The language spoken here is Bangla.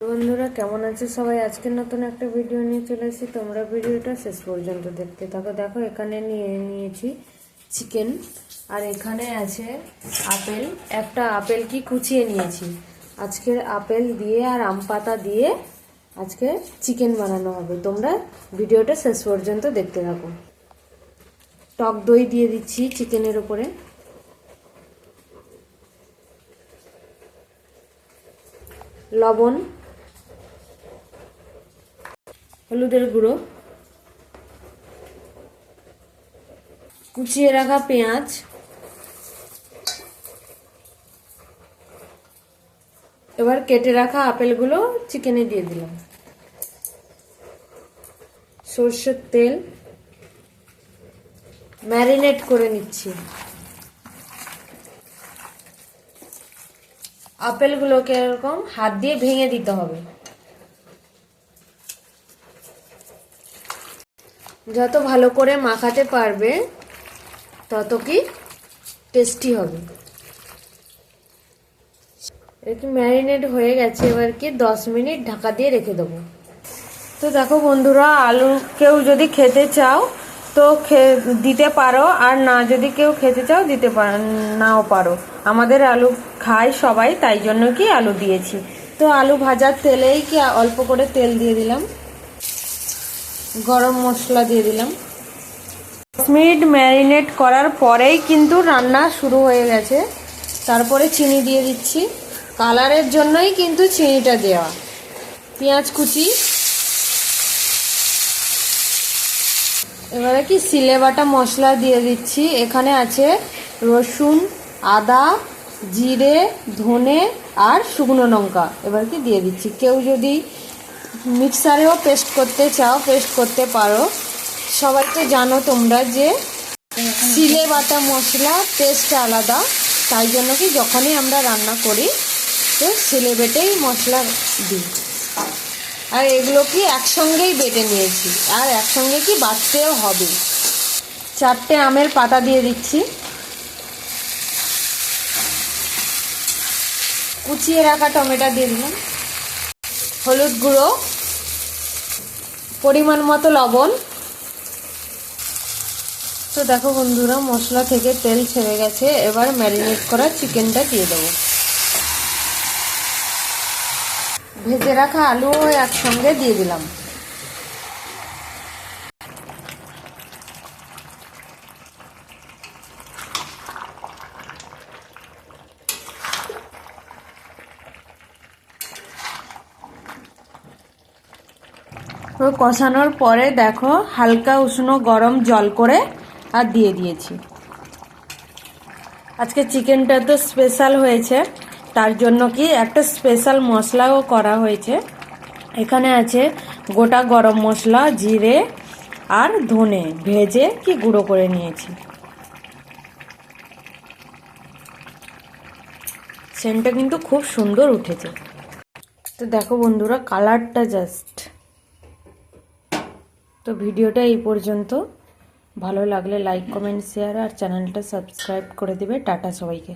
বন্ধুরা, কেমন আছে সবাই? আজকে নতুন একটা ভিডিও নিয়ে চলে এসেছি। তোমরা ভিডিওটা শেষ পর্যন্ত দেখতে থাকো। দেখো, এখানে নিয়ে নিয়েছি চিকেন আর এখানে আছে আপেল। একটা আপেল কি কুচিয়ে নিয়েছি? আজকের আপেল দিয়ে আর আম পাতা দিয়ে আজকে চিকেন বানানো হবে। তোমরা ভিডিওটা শেষ পর্যন্ত দেখতে থাকো। টক দই দিয়ে দিচ্ছি চিকেনের ওপরে লবণ। হলুদের গুঁড়ো। কুচিয়ে রাখা পেঁয়াজ। এবার কেটে রাখা আপেলগুলো চিকেনে দিয়ে দিলাম। সর্ষের তেল। ম্যারিনেট করে নিচ্ছি। আপেলগুলোকে এরকম হাত দিয়ে ভেঙে দিতে হবে। যত ভালো করে মাখাতে পারবে, তত কি টেস্টি হবে। এটি ম্যারিনেট হয়ে গেছে, এবার কি দশ মিনিট ঢাকা দিয়ে রেখে দেবো। তো দেখো বন্ধুরা, আলু কেউ যদি খেতে চাও, তো দিতে পারো, আর না যদি কেউ খেতে চাও, দিতে নাও পারো। আমাদের আলু খায় সবাই, তাই জন্য কি আলু দিয়েছি। তো আলু ভাজার তেলেই কি অল্প করে তেল দিয়ে দিলাম? গরম মশলা দিয়ে দিলাম। দশ মিনিট ম্যারিনেট করার পরেই কিন্তু রান্না শুরু হয়ে গেছে। তারপরে চিনি দিয়ে দিচ্ছি। কালারের জন্যই কিন্তু চিনিটা দেওয়া। পেঁয়াজ কুচি। এবারে কি সিলে বাটা মশলা দিয়ে দিচ্ছি। এখানে আছে রসুন, আদা, জিরে, ধনে আর শুকনো লঙ্কা। এবার কি দিয়ে দিচ্ছি। কেউ যদি মিক্সারেও পেস্ট করতে চাও পেস্ট করতে পারো। সবাই তো জানো তোমরা যে সিলে বাটা মশলা টেস্ট আলাদা। তাই জন্য কি যখনই আমরা রান্না করি, তো সিলে বেটেই মশলা দিই। আর এগুলো কি একসঙ্গেই বেটে নিয়েছি, আর একসঙ্গে কি বাটতেও হবে। চারটে আমের পাতা দিয়ে দিচ্ছি। কুচিয়ে রাখা টমেটো দিয়ে দিলাম। হলুদ গুঁড়ো, পরিমাণ মতো লবণ। তো দেখো বন্ধুরা, মশলা থেকে তেল ছেড়ে গেছে। এবার ম্যারিনেট করা চিকেনটা দিয়ে দেবো। ভেজে রাখা আলুও একসঙ্গে দিয়ে দিলাম। কষানোর পরে দেখো হালকা উষ্ণ গরম জল করে আর দিয়ে দিয়েছি। আজকে চিকেনটা তো স্পেশাল হয়েছে, তার জন্য কি একটা স্পেশাল মশলাও করা হয়েছে। এখানে আছে গোটা গরম মশলা, জিরে আর ধনে ভেজে কি গুঁড়ো করে নিয়েছি। সেন্টটা কিন্তু খুব সুন্দর উঠেছে। তো দেখো বন্ধুরা, কালারটা জাস্ট তো ভিডিওটা এই পর্যন্ত। ভালো লাগলে লাইক কমেন্ট শেয়ার আর চ্যানেলটা সাবস্ক্রাইব করে দেবে। টাটা সবাইকে।